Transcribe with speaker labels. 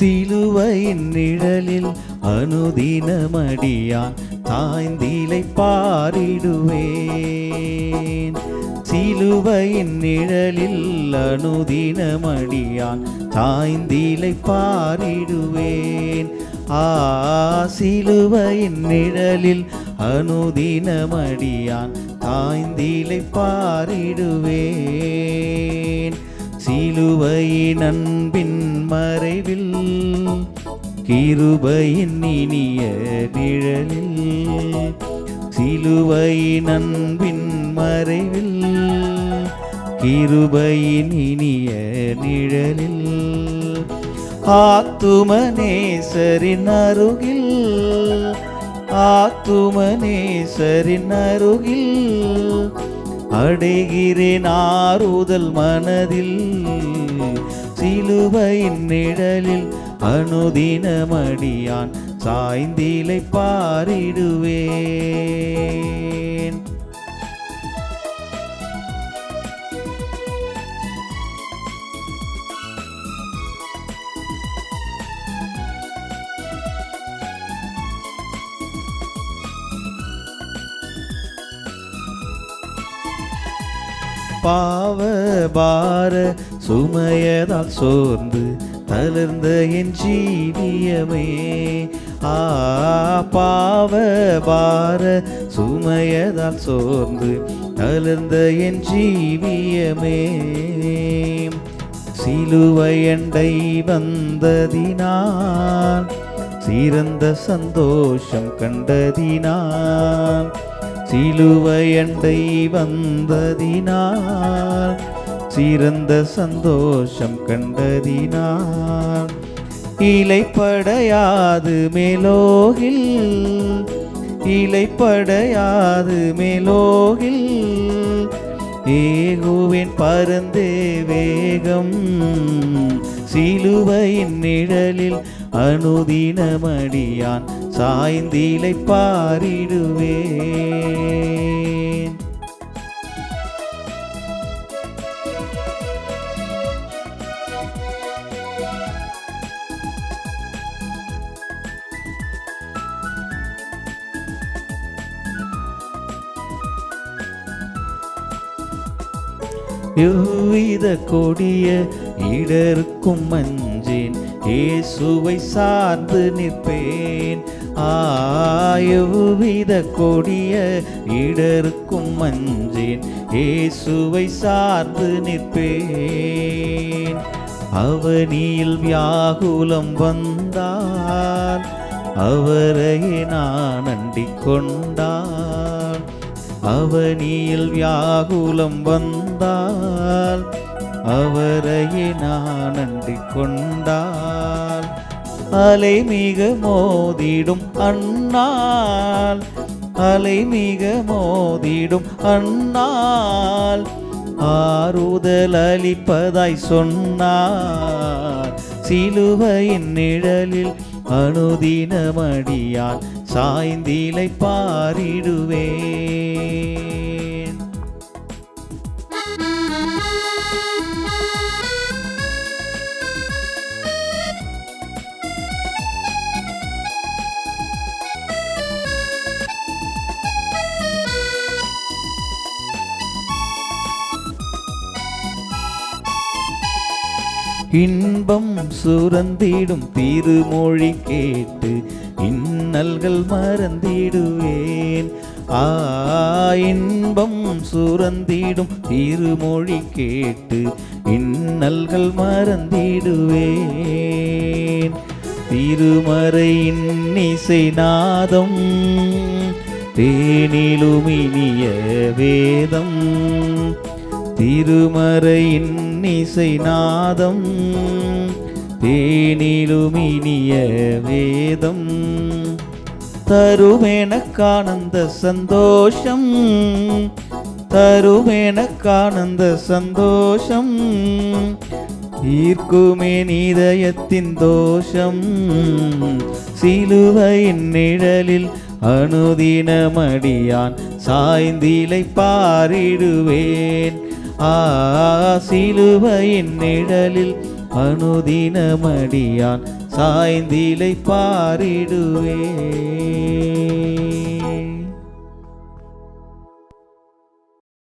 Speaker 1: சிலுவையின் நிழலில் அனுதினமடியான் தாய்ந்திலை பாரிடுவேன். சிலுவையின் நிழலில் அனுதினமடியான் தாய்ந்திலை பாரிடுவேன். ஆ சிலுவையின் நிழலில் அனுதினமடியான் தாய்ந்திலை பாரிடுவேன். சிலுவையின் அன்பின் மறைவில் கிருபையின் இனிய நிழலில் சிலுவையின் அன்பின் மறைவில் கிருபையின் இனிய நிழலில் ஆத்துமனேசரின் அருகில் ஆத்துமனேசரின் அருகில் அடைகிறேன் ஆறுதல் மனதில் சிலுவையின் நிழலில் அனுதினமடியான் சாய்ந்திலை பாரிடுவேன். பாவ பார சுமையதால் சோர்ந்து தளர்ந்த என் ஜீவியமே. ஆ பாவ பார சுமையதால் சோர்ந்து தளர்ந்த என் ஜீவியமே. சிலுவையண்டை வந்ததினால் சிறந்த சந்தோஷம் கண்டதினான் சிலுவையண்டை வந்ததினால் சிறந்த சந்தோஷம் கண்டதினால் இலைப்படையாது மேலோகில் இலைப்படையாது மேலோகில். ஏகுவின் பருந்து வேகம் சிலுவையின் நிழலில் அனுதினமடியான். சாய்ந்திலை பாரிடுவேன் எவ்வித கொடிய இடருக்கும் மஞ்சேன் இயேசுவை சார்ந்து நிற்பேன். ஆயுவித கொடிய இடருக்கும் மஞ்சேன் இயேசுவை சார்ந்து நிற்பேன். அவனியில் வியாகுலம் வந்தால் அவரையே நான் அண்டிக் கொண்டான் அவனியில் வியாகுலம் வந்தால் அவரையே நான் நன்றி கொண்டால் அலை மிக மோதிடும் அண்ணால் அலை மிக மோதிடும் அண்ணால் ஆறுதல் அளிப்பதாய் சொன்னார். சிலுவையின் நிழலில் அனுதினமடியால் சாய்ந்திலை பாரிடுவேன். இன்பம் சுரந்திடும் திருமொழி கேட்டு இன்னல்கள் மறந்திடுவேன். ஆ இன்பம் சுரந்திடும் திருமொழி கேட்டு இன்னல்கள் மறந்திடுவேன். திருமறையின் இசைநாதம் தேனிலும் இனிய வேதம். திருமறையின் இசை நாதம் தேனிலுமினிய வேதம். தருவேனக்கானந்த சந்தோஷம் தருவேனக்கானந்த சந்தோஷம். ஈர்க்குமே நீதயத்தின் தோஷம் சிலுவையின் நிழலில் அனுதினமடியான் சாய்ந்திலை பாரிடுவேன். ஆ சிலுவையின் நிழலில் அனுதினமடியான் சாய்ந்திலை பாரிடுவே.